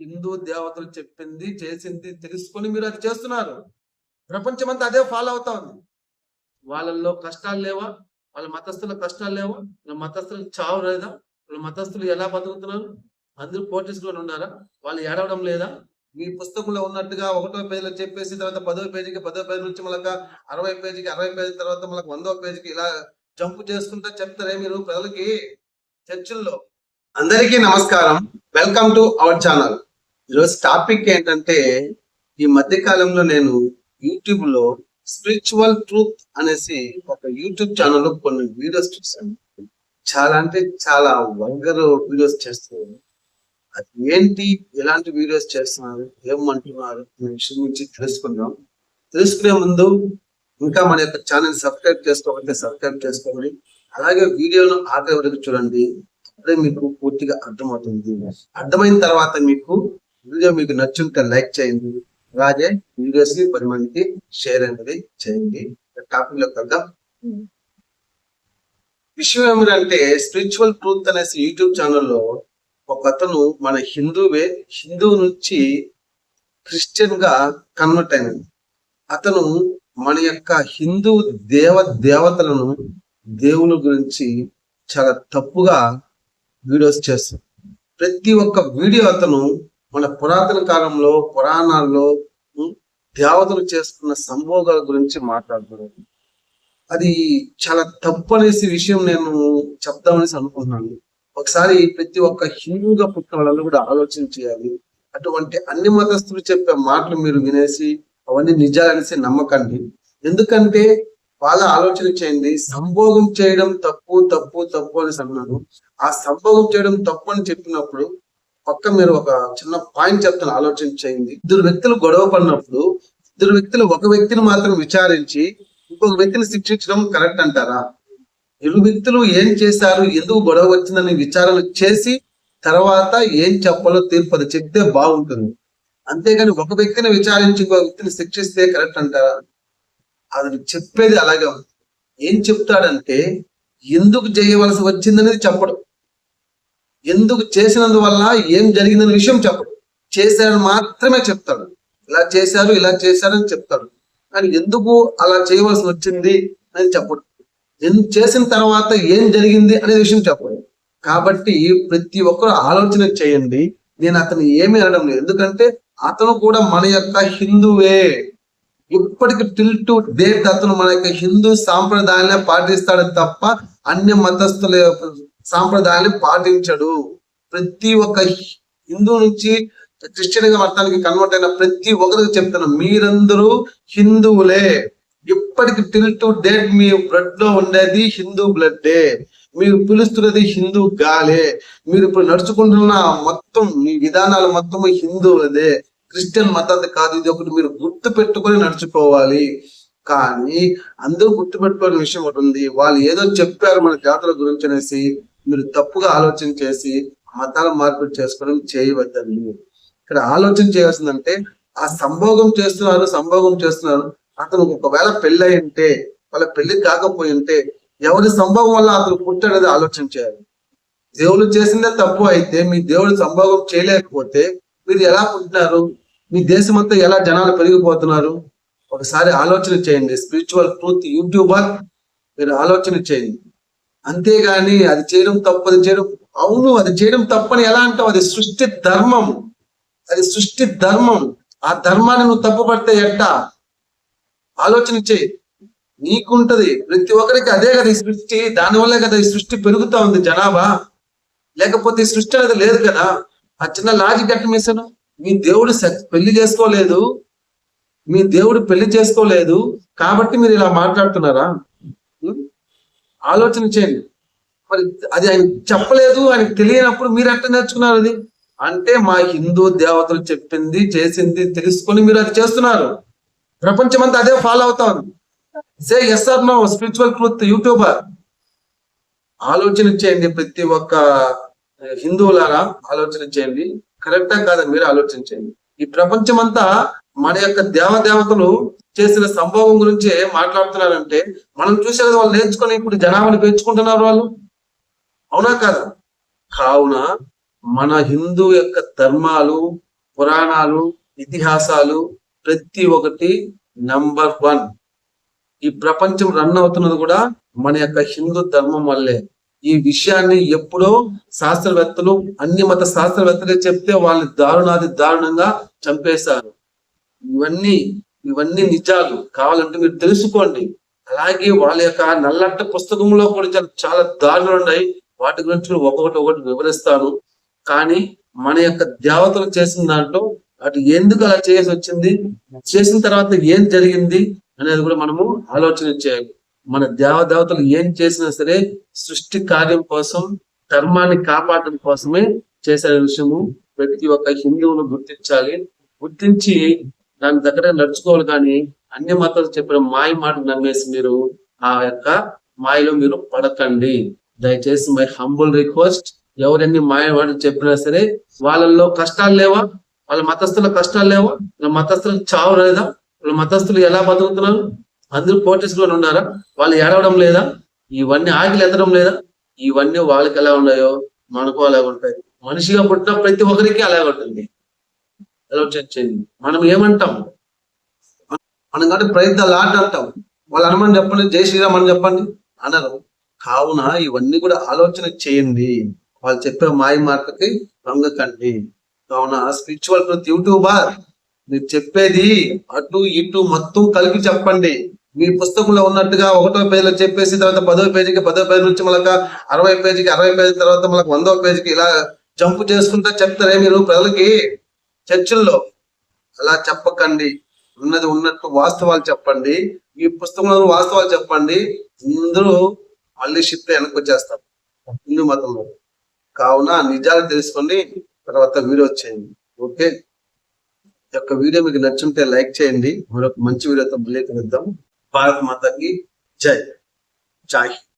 హిందూ దేవతలు చెప్పింది చేసింది తెలుసుకొని మీరు అది చేస్తున్నారు. ప్రపంచమంతా అదే ఫాలో అవుతా ఉంది. వాళ్ళల్లో కష్టాలు లేవా? వాళ్ళ మతస్థుల కష్టాలు లేవా? వాళ్ళ మతస్థులు చావు లేదా? వాళ్ళ మతస్థులు ఎలా బతుకుతున్నారు? అందరూ పోటీసులో ఉన్నారా? వాళ్ళు ఏడవడం లేదా? మీ పుస్తకంలో ఉన్నట్టుగా ఒకటో పేజీలో చెప్పేసి తర్వాత పదో పేజీకి పదో పేజీ నుంచి మళ్ళీ అరవై పేజీకి అరవై పేజీ తర్వాత మళ్ళీ వందో పేజీకి ఇలా జంప్ చేసుకుంటా చెప్తారే మీరు ప్రజలకి చర్చిల్లో. అందరికీ నమస్కారం. వెల్కమ్ టు అవర్ ఛానల్ ఈరోజు టాపిక్ ఏంటంటే ఈ మధ్య కాలంలో నేను యూట్యూబ్లో స్పిరిచువల్ ట్రూత్ అనేసి ఒక యూట్యూబ్ ఛానల్లో కొన్ని వీడియోస్ చూసాను చాలా అంటే చాలా వల్గర్ వీడియోస్ చేస్తున్నారు. అది ఏంటి? ఎలాంటి వీడియోస్ చేస్తున్నారు? ఏమంటున్నారు? అనే విషయం గురించి తెలుసుకుందాం. తెలుసుకునే ముందు ఇంకా మన యొక్క ఛానల్ సబ్స్క్రైబ్ చేసుకోకపోతే సబ్స్క్రైబ్ చేసుకోండి. అలాగే వీడియోను ఆఖరి వరకు చూడండి. అప్పుడే మీకు పూర్తిగా అర్థమవుతుంది. అర్థమైన తర్వాత మీకు వీడియో మీకు నచ్చుంటే లైక్ చేయండి. అలాగే వీడియోస్కి పది మందికి షేర్ అనేది చేయండి. టాపిక్లో వెళ్దాం. విషయం ఏమిటంటే స్పిరిచువల్ ట్రూత్ అనేసి యూట్యూబ్ ఛానల్లో ఒక అతను మన హిందువే హిందూ నుంచి క్రిస్టియన్గా కన్వర్ట్ అయినది అతను మన యొక్క హిందూ దేవ దేవతలను దేవుల గురించి చాలా తప్పుగా వీడియోస్ చేస్తాడు. ప్రతి ఒక్క వీడియో అతను మన పురాతన కాలంలో పురాణాల్లో దేవతలు చేసుకున్న సంభోగాల గురించి మాట్లాడుతున్నాడు అది చాలా తప్పు అనేసి విషయం నేను చెప్దామనేసి అనుకుంటున్నాను. ఒకసారి ప్రతి ఒక్క హిందూగా పుట్టిన వాళ్ళని కూడా ఆలోచన చేయాలి. అటువంటి అన్ని మతస్థులు చెప్పే మాటలు మీరు వినేసి అవన్నీ నిజాలనేసి నమ్మకండి. ఎందుకంటే వాళ్ళ ఆలోచన చేయండి. సంభోగం చేయడం తప్పు తప్పు తప్పు అనేసి అన్నారు. ఆ సంభోగం చేయడం తప్పు అని చెప్పినప్పుడు పక్క మీరు ఒక చిన్న పాయింట్ చెప్తాను ఆలోచన చేయండి. ఇద్దరు వ్యక్తులు గొడవ పడినప్పుడు ఇద్దరు వ్యక్తులు ఒక వ్యక్తిని మాత్రం విచారించి ఇంకొక వ్యక్తిని శిక్షించడం కరెక్ట్ అంటారా? ఇరు వ్యక్తులు ఏం చేశారు ఎందుకు గొడవ వచ్చిందని విచారణ చేసి తర్వాత ఏం చెప్పాలో తీర్పు అది చెప్తే బాగుంటుంది. అంతేగాని ఒక వ్యక్తిని విచారించి ఇంకో వ్యక్తిని శిక్షిస్తే కరెక్ట్ అంటారా? అతను చెప్పేది అలాగే ఉంది. ఏం చెప్తాడంటే ఎందుకు చేయవలసి వచ్చిందనేది చెప్పడం. ఎందుకు చేసినందువల్ల ఏం జరిగిందనే విషయం చెప్పడు చేశారని మాత్రమే చెప్తాడు. ఇలా చేశారు ఇలా చేశారని చెప్తాడు. కానీ ఎందుకు అలా చేయవలసి వచ్చింది అని చెప్పడు. చేసిన తర్వాత ఏం జరిగింది అనే విషయం చెప్పడు. కాబట్టి ప్రతి ఒక్కరు ఆలోచన చేయండి. నేను అతను ఏమీ అనడం లేదు. ఎందుకంటే అతను కూడా మన యొక్క హిందువే. ఇప్పటికి టిల్ టు డేట్ అతను మన యొక్క హిందూ సాంప్రదాయాన్ని పాటిస్తాడు తప్ప అన్య మతస్థుల సాంప్రదాయాన్ని పాటించడు. ప్రతి ఒక్క హిందూ నుంచి క్రిస్టియన్గా మతానికి కన్వర్ట్ అయిన ప్రతి ఒక్కరికి చెప్తాను మీరందరూ హిందువులే. ఇప్పటికి టిల్ టు డేట్ మీ బ్లడ్లో ఉండేది హిందూ బ్లడ్డే. మీరు పిలుస్తున్నది హిందూ గాలే. మీరు ఇప్పుడు నడుచుకుంటున్న మొత్తం మీ విధానాలు మొత్తం హిందువులదే. క్రిస్టియన్ మతాది కాదు ఇది ఒకటి మీరు గుర్తు పెట్టుకొని నడుచుకోవాలి. కానీ అందరూ గుర్తు పెట్టుకోని విషయం ఒకటి ఉంది. వాళ్ళు ఏదో చెప్పారు మన జాతుల గురించి అనేసి. మీరు తప్పుగా ఆలోచన చేసి మతాల మార్పిడి చేసుకోవడం చేయవద్దండి. ఇక్కడ ఆలోచన చేయాల్సిందంటే ఆ సంభోగం చేస్తున్నారు సంభోగం చేస్తున్నారు అతను ఒకవేళ పెళ్ళి ఉంటే వాళ్ళ పెళ్ళి కాకపోయి ఉంటే ఎవరి సంభోగం వల్ల అతను పుట్టాడనేది ఆలోచన చేయాలి. దేవుడు చేసిందే తప్పు అయితే మీ దేవుడు సంభోగం చేయలేకపోతే మీరు ఎలా పుట్టినారు? మీ దేశం అంతా ఎలా జనాలు పెరిగిపోతున్నారు? ఒకసారి ఆలోచన చేయండి. స్పిరిచువల్ ట్రూత్ యూట్యూబర్ మీరు ఆలోచన చేయండి. అంతేగాని అది చేయడం తప్పు అది చేయడం అవును అది చేయడం తప్పని ఎలా అంటావు? అది సృష్టి ధర్మం అది సృష్టి ధర్మం. ఆ ధర్మాన్ని నువ్వు తప్పుపడితే ఎట్టా? ఆలోచన చేయి. నీకుంటది. ప్రతి ఒక్కరికి అదే కదా ఈ సృష్టి. దానివల్లే కదా ఈ సృష్టి పెరుగుతా ఉంది జనాభా. లేకపోతే ఈ సృష్టి అనేది లేదు కదా. ఆ చిన్న లాజిక్ ఎట్లా మిస్సను మీ దేవుడు పెళ్ళి చేసుకోలేదు. మీ దేవుడు పెళ్ళి చేసుకోలేదు. కాబట్టి మీరు ఇలా మాట్లాడుతున్నారా? ఆలోచన చేయండి. మరి అది ఆయన చెప్పలేదు ఆయనకు తెలియనప్పుడు మీరు ఎట్లా నేర్చుకున్నారు అది? అంటే మా హిందూ దేవతలు చెప్పింది చేసింది తెలుసుకొని మీరు అది చేస్తున్నారు. ప్రపంచం అంతా అదే ఫాలో అవుతా ఉంది. Say yes or no spiritual truth YouTuber. ఆలోచన చేయండి ప్రతి ఒక్క హిందువులారా ఆలోచన చేయండి. కరెక్టా కాదని మీరు ఆలోచన చేయండి. ఈ ప్రపంచం అంతా మన యొక్క దేవదేవతలు చేసిన సంభవం గురించి మాట్లాడుతున్నారంటే మనం చూసే కదా వాళ్ళు నేర్చుకొని ఇప్పుడు జనాభాని పెంచుకుంటున్నారు వాళ్ళు. అవునా కాదా? కావున మన హిందూ యొక్క ధర్మాలు పురాణాలు ఇతిహాసాలు ప్రతి ఒక్కటి నంబర్ వన్ ఈ ప్రపంచం రన్ అవుతున్నది కూడా మన యొక్క హిందూ ధర్మం వల్లే. ఈ విషయాన్ని ఎప్పుడో శాస్త్రవేత్తలు అన్ని మత శాస్త్రవేత్తలే చెప్తే వాళ్ళని దారుణాది దారుణంగా చంపేశారు. ఇవన్నీ ఇవన్నీ నిజాలు. కావాలంటే మీరు తెలుసుకోండి. అలాగే వాళ్ళ యొక్క నల్లట్ట పుస్తకంలో కూడా చాలా దారులు దారుణాలు ఉన్నాయి. వాటి గురించి ఒక్కొక్కటి ఒకటి వివరిస్తాను. కానీ మన యొక్క దేవతలు చేసిన దాంట్లో అటు ఎందుకు అలా చేయాల్సి వచ్చింది చేసిన తర్వాత ఏం జరిగింది అనేది కూడా మనము ఆలోచన చేయాలి. మన దేవదేవతలు ఏం చేసినా సరే సృష్టి కార్యం కోసం ధర్మాన్ని కాపాడటం కోసమే చేసే విషయము ప్రతి ఒక్క హిందువును గుర్తించాలి. గుర్తించి దాని దగ్గర నడుచుకోవాలి కానీ అన్ని మతాలు చెప్పిన మాయ మాట నమ్మేసి మీరు ఆ యొక్క మాయలో మీరు పడకండి. దయచేసి మై హంబుల్ రిక్వెస్ట్ ఎవరెన్ని మాయ మాట చెప్పినా సరే వాళ్ళల్లో కష్టాలు లేవా? వాళ్ళ మతస్థుల కష్టాలు లేవా? వాళ్ళ మతస్థులకు చావు లేదా? వాళ్ళ మతస్థులు ఎలా బతుకుతున్నారు? అందరూ కోటేశ్వరులు ఉన్నారా? వాళ్ళు ఏడవడం లేదా? ఇవన్నీ ఆకలి ఎత్తడం లేదా? ఇవన్నీ వాళ్ళకి ఎలా ఉన్నాయో? మనకు అలాగ ఉంటాయి మనిషిగా పుట్టిన ప్రతి ఒక్కరికి అలాగే ఉంటుంది ఆలోచన చేయండి. మనం ఏమంటాం? మనం కాబట్టి ప్రయత్న లాట్ అంటాం. వాళ్ళు అనమని చెప్పండి జై శ్రీరామ్ అని చెప్పండి. అనరు. కావున ఇవన్నీ కూడా ఆలోచన చేయండి. వాళ్ళు చెప్పే మాయ మార్కకి రంగకండి. కావున స్పిరిచువల్ ట్రూత్ యూట్యూబర్ మీరు చెప్పేది అటు ఇటు మొత్తం కలిపి చెప్పండి. మీ పుస్తకంలో ఉన్నట్టుగా ఒకటో పేజీలో చెప్పేసి తర్వాత పదో పేజీకి పదో పేజీ నుంచి మళ్ళక అరవై పేజీకి అరవై పేజీ తర్వాత మళ్ళీ వందో పేజీకి ఇలా జంప్ చేసుకుంటా చెప్తారే మీరు ప్రజలకి. చర్చిల్లో అలా చెప్పకండి. ఉన్నది ఉన్నట్టు వాస్తవాలు చెప్పండి. ఈ పుస్తకంలో వాస్తవాలు చెప్పండి. అందరూ మళ్ళీ షిఫ్ట్ వెనక్కి వచ్చేస్తారు. హిందూ మతంలో. కావున నిజాలు తెలుసుకొని తర్వాత వీడియో చేయండి. ఓకే? యొక్క వీడియో మీకు నచ్చుంటే లైక్ చేయండి. మరొక మంచి వీడియోతో మళ్ళీ కలుద్దాం. భారత్ మాతకి జై. జై